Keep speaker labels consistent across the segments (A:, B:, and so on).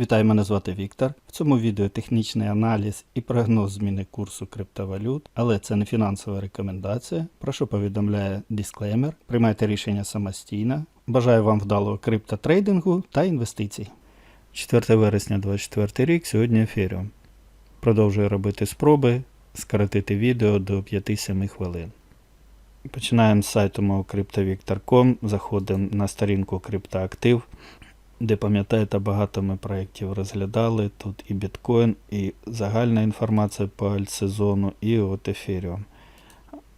A: Вітаю, мене звати Віктор. В цьому відео технічний аналіз і прогноз зміни курсу криптовалют, але це не фінансова рекомендація. Прошу повідомляє дисклеймер. Приймайте рішення самостійно. Бажаю вам вдалого криптотрейдингу та інвестицій. 4 вересня 2024 рік, сьогодні ефіріум. Продовжую робити спроби скоротити відео до 5-7 хвилин. Починаємо з сайту мого CryptoVictor.com, заходимо на сторінку CryptoActive, де пам'ятаєте, багато ми проєктів розглядали. Тут і біткоін, і загальна інформація по альтсезону, і от ефіріум.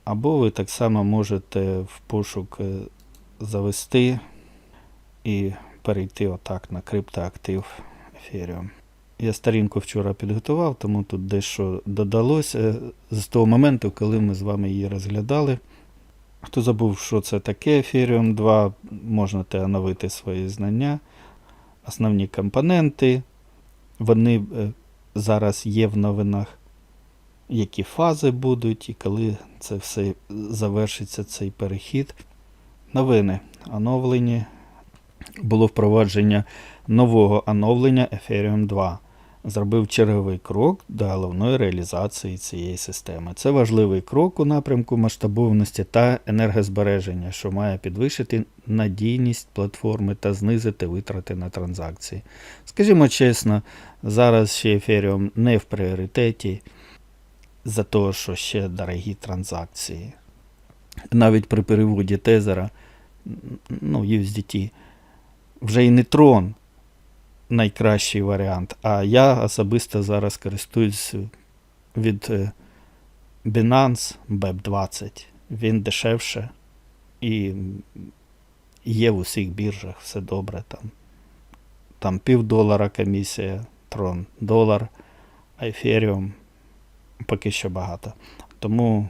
A: Або ви так само можете в пошук е, завести і перейти отак на криптоактив ефіріум. Я сторінку вчора підготував, тому тут дещо додалося з того моменту, коли ми з вами її розглядали. Хто забув, що це таке Ethereum 2, можете оновити свої знання. Основні компоненти, вони е, зараз є в новинах, які фази будуть, і коли це все завершиться, цей перехід. Новини оновлені. Було впровадження нового оновлення Ethereum 2 зробив черговий крок до головної реалізації цієї системи. Це важливий крок у напрямку масштабованості та енергозбереження, що має підвищити надійність платформи та знизити витрати на транзакції. Скажімо чесно, зараз ще Ethereum не в пріоритеті за того, що ще дорогі транзакції. Навіть при переводі тезера, ну, USDT, вже і не трон найкращий варіант. А я особисто зараз користуюсь від е, Binance BEP20. Він дешевше і є в усіх біржах, все добре там. Там пів комісія, трон долар, Ethereum поки що багато. Тому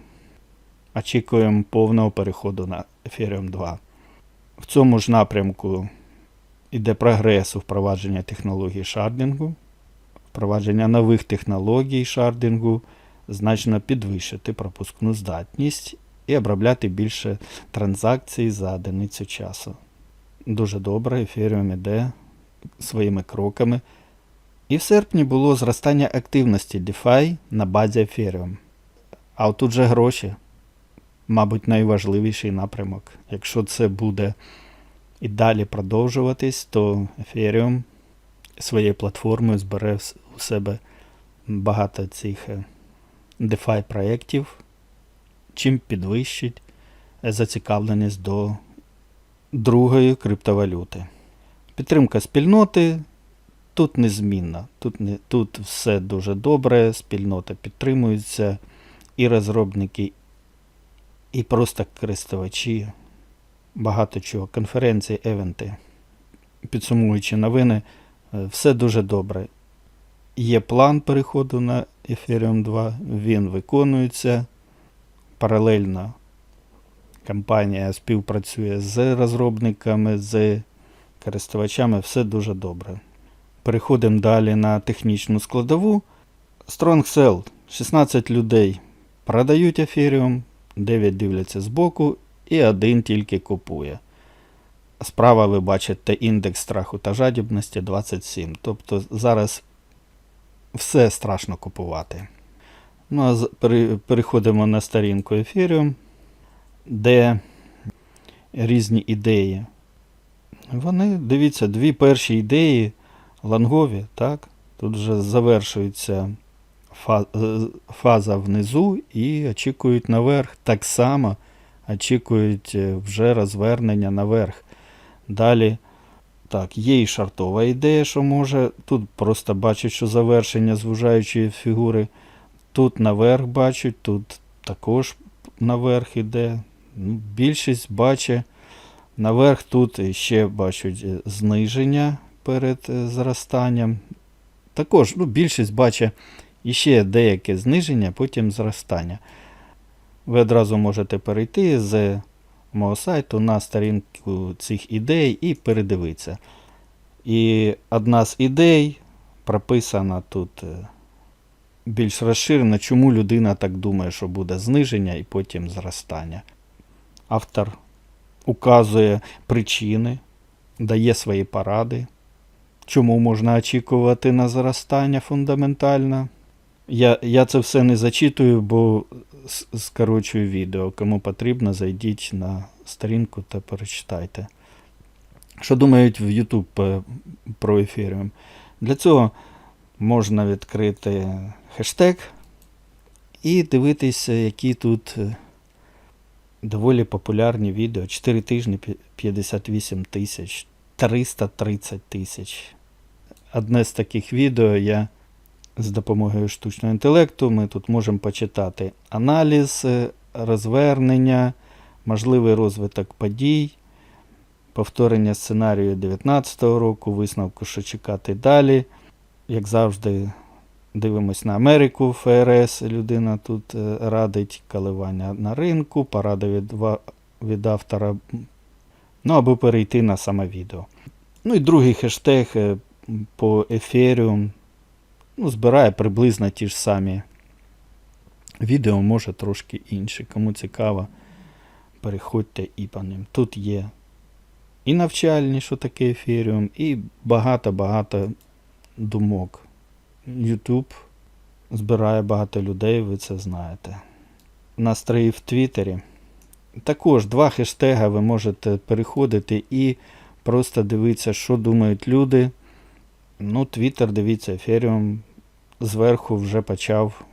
A: очікуємо повного переходу на Ethereum 2. В цьому ж напрямку іде прогрес у впровадження технології шардингу, впровадження нових технологій шардингу, значно підвищити пропускну здатність і обробляти більше транзакцій за одиницю часу. Дуже добре, Ethereum іде своїми кроками. І в серпні було зростання активності DeFi на базі Ethereum. А отут же гроші, мабуть, найважливіший напрямок. Якщо це буде і далі продовжуватись, то Ethereum своєю платформою збере у себе багато цих е, DeFi проєктів, чим підвищить зацікавленість до другої криптовалюти. Підтримка спільноти тут незмінна. Тут, не, тут все дуже добре, спільнота підтримується, і розробники, і просто користувачі багато чого, конференції, евенти. Підсумуючи новини, е, все дуже добре. Є план переходу на Ethereum 2, він виконується. Паралельно компанія співпрацює з розробниками, з користувачами, все дуже добре. Переходимо далі на технічну складову. Strong Cell. 16 людей продають Ethereum, 9 дивляться збоку і один тільки купує. Справа ви бачите індекс страху та жадібності 27. Тобто зараз все страшно купувати. Ну, а переходимо на сторінку Ethereum, де різні ідеї. Вони, дивіться, дві перші ідеї лангові, так? Тут вже завершується фаза внизу і очікують наверх так само очікують е, вже розвернення наверх. Далі, так, є і шартова ідея, що може. Тут просто бачать, що завершення звужаючої фігури. Тут наверх бачать, тут також наверх іде. Ну, Більшість бачить. Наверх тут ще бачать е, зниження перед е, зростанням. Також ну, більшість бачить іще деяке зниження, потім зростання. Ви одразу можете перейти з мого сайту на сторінку цих ідей і передивитися. І одна з ідей прописана тут е, більш розширена, чому людина так думає, що буде зниження і потім зростання. Автор указує причини, дає свої поради. чому можна очікувати на зростання фундаментально. Я, я це все не зачитую, бо скорочую відео. Кому потрібно, зайдіть на сторінку та перечитайте. Що думають в YouTube е, про ефіріум? Для цього можна відкрити хештег і дивитися, які тут е, доволі популярні відео. 4 тижні 58 тисяч, 330 тисяч. Одне з таких відео я з допомогою штучного інтелекту ми тут можемо почитати аналіз, е, розвернення, можливий розвиток подій, повторення сценарію 2019 року, висновку, що чекати далі. Як завжди, дивимось на Америку, ФРС. Людина тут е, радить коливання на ринку, порада від, від автора. Ну або перейти на саме відео. Ну і другий хештег е, по Ethereum ну, збирає приблизно ті ж самі відео, може трошки інші. Кому цікаво, переходьте і по ним. Тут є і навчальні, що таке Ethereum, і багато-багато думок. YouTube збирає багато людей, ви це знаєте. Настрої в Твіттері. Також два хештеги ви можете переходити і просто дивитися, що думають люди. Ну, Twitter, дивіться, Ethereum зверху вже почав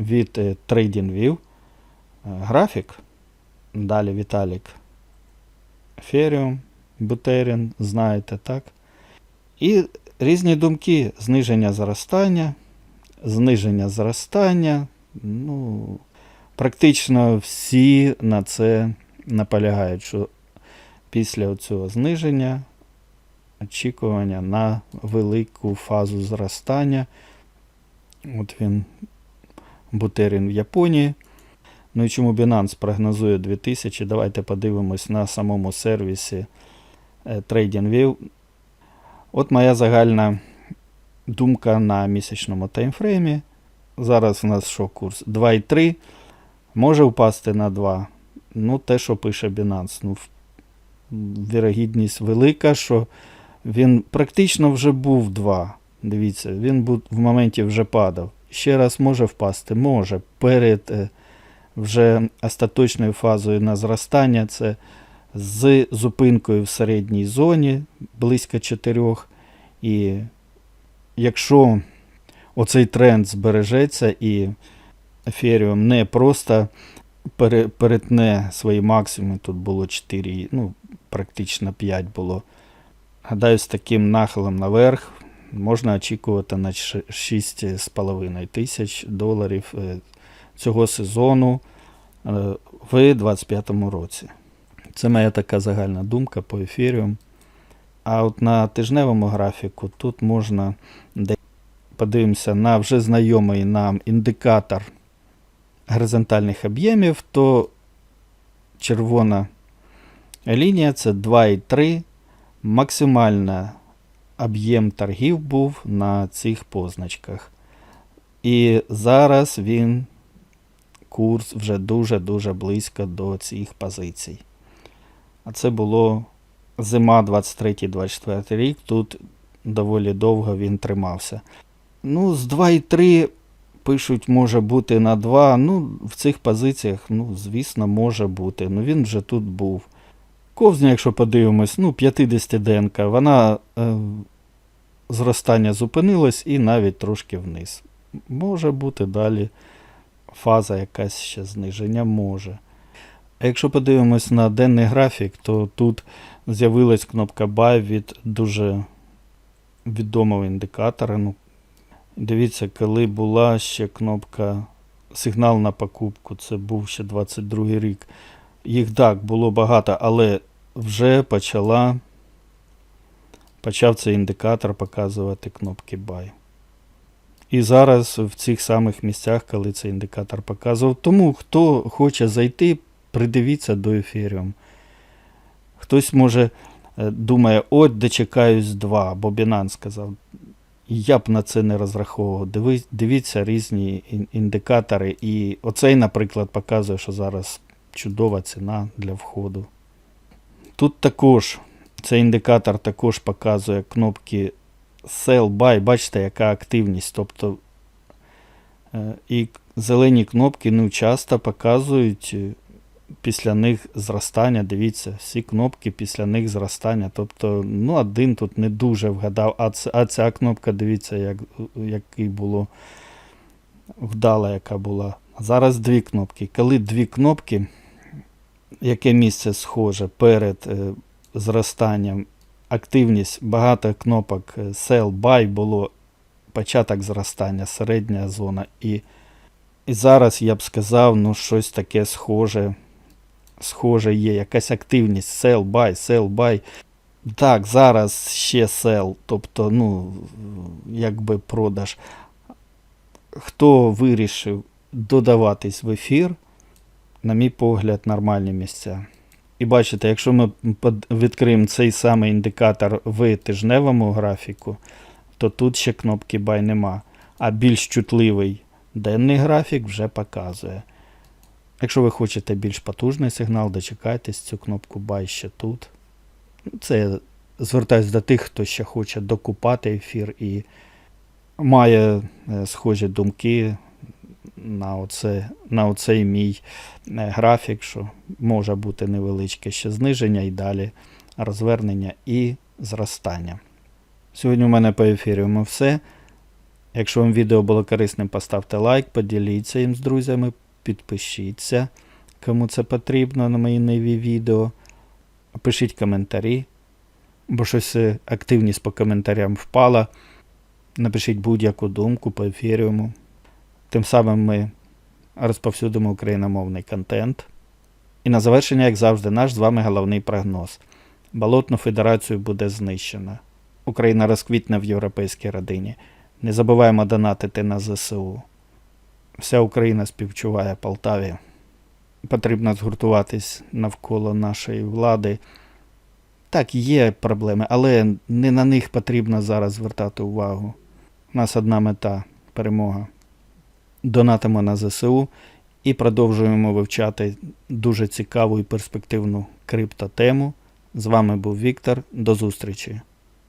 A: від е, TradingView е, графік. Далі Віталік Ethereum, Buterin, знаєте, так? І різні думки: зниження зростання, зниження зростання. Ну, практично всі на це наполягають, що після цього зниження очікування на велику фазу зростання. От він Бутерін в Японії. Ну і чому Binance прогнозує 2000? Давайте подивимось на самому сервісі е, TradingView. От моя загальна думка на місячному таймфреймі. Зараз у нас що курс? 2,3. Може впасти на 2. Ну, те, що пише Binance. Ну, вірогідність велика, що він практично вже був 2. Дивіться, він в моменті вже падав. Ще раз може впасти? Може. Перед е, вже остаточною фазою на зростання це з зупинкою в середній зоні близько 4. І якщо оцей тренд збережеться і Ethereum не просто пере- перетне свої максимуми, тут було 4, ну, практично 5 було. Гадаю, з таким нахилом наверх можна очікувати на 6,5 тисяч доларів е, цього сезону е, в 2025 році. Це моя така загальна думка по ефіріум. А от на тижневому графіку тут можна подивимося на вже знайомий нам індикатор горизонтальних об'ємів, то червона лінія це 2,3. Максимальна об'єм торгів був на цих позначках. І зараз він курс вже дуже-дуже близько до цих позицій. А це було зима 23-24 рік. Тут доволі довго він тримався. Ну, з 2,3 пишуть, може бути на 2. Ну, в цих позиціях, ну, звісно, може бути. Ну, він вже тут був. Ковзня, якщо подивимось, ну, 50 денка, вона е, зростання зупинилось і навіть трошки вниз. Може бути далі фаза якась ще зниження може. А якщо подивимось на денний графік, то тут з'явилась кнопка Buy від дуже відомого індикатора. Ну, дивіться, коли була ще кнопка сигнал на покупку, це був ще 22 рік. Їх так було багато, але вже почала, почав цей індикатор показувати кнопки Buy. І зараз в цих самих місцях, коли цей індикатор показував. Тому хто хоче зайти, придивіться до Ethereum. Хтось може е, думає, от дочекаюсь 2, бо Binance сказав. Я б на це не розраховував. Диви, дивіться різні індикатори. І оцей, наприклад, показує, що зараз чудова ціна для входу. Тут також цей індикатор також показує кнопки sell, buy, бачите, яка активність. Тобто е, і зелені кнопки ну, часто показують е, після них зростання. Дивіться, всі кнопки після них зростання. Тобто, ну, один тут не дуже вгадав, а, ц- а ця кнопка, дивіться, як, який було вдала, яка була. Зараз дві кнопки. Коли дві кнопки, яке місце схоже перед е, зростанням, активність, багато кнопок е, sell, buy було початок зростання, середня зона. І, і зараз я б сказав, ну щось таке схоже. Схоже є, якась активність, sell, buy, sell, buy. Так, зараз ще sell, тобто, ну, якби продаж. Хто вирішив додаватись в ефір, на мій погляд, нормальні місця. І бачите, якщо ми відкриємо цей самий індикатор в тижневому графіку, то тут ще кнопки Buy нема. А більш чутливий денний графік вже показує. Якщо ви хочете більш потужний сигнал, дочекайтесь цю кнопку Buy ще тут. Це я звертаюсь до тих, хто ще хоче докупати ефір і має е, схожі думки на, оце, на оцей мій е, графік, що може бути невеличке ще зниження і далі розвернення і зростання. Сьогодні у мене по ефіріуму все. Якщо вам відео було корисним, поставте лайк, поділіться їм з друзями, підпишіться, кому це потрібно на мої нові відео. Пишіть коментарі, бо щось е, активність по коментарям впала. Напишіть будь-яку думку по ефіріуму. Тим самим ми розповсюдимо україномовний контент. І на завершення, як завжди, наш з вами головний прогноз. Болотну федерацію буде знищено. Україна розквітне в європейській родині. Не забуваємо донатити на ЗСУ. Вся Україна співчуває Полтаві. Потрібно згуртуватись навколо нашої влади. Так, є проблеми, але не на них потрібно зараз звертати увагу. У нас одна мета перемога. Донатимо на ЗСУ і продовжуємо вивчати дуже цікаву і перспективну криптотему. З вами був Віктор. До зустрічі!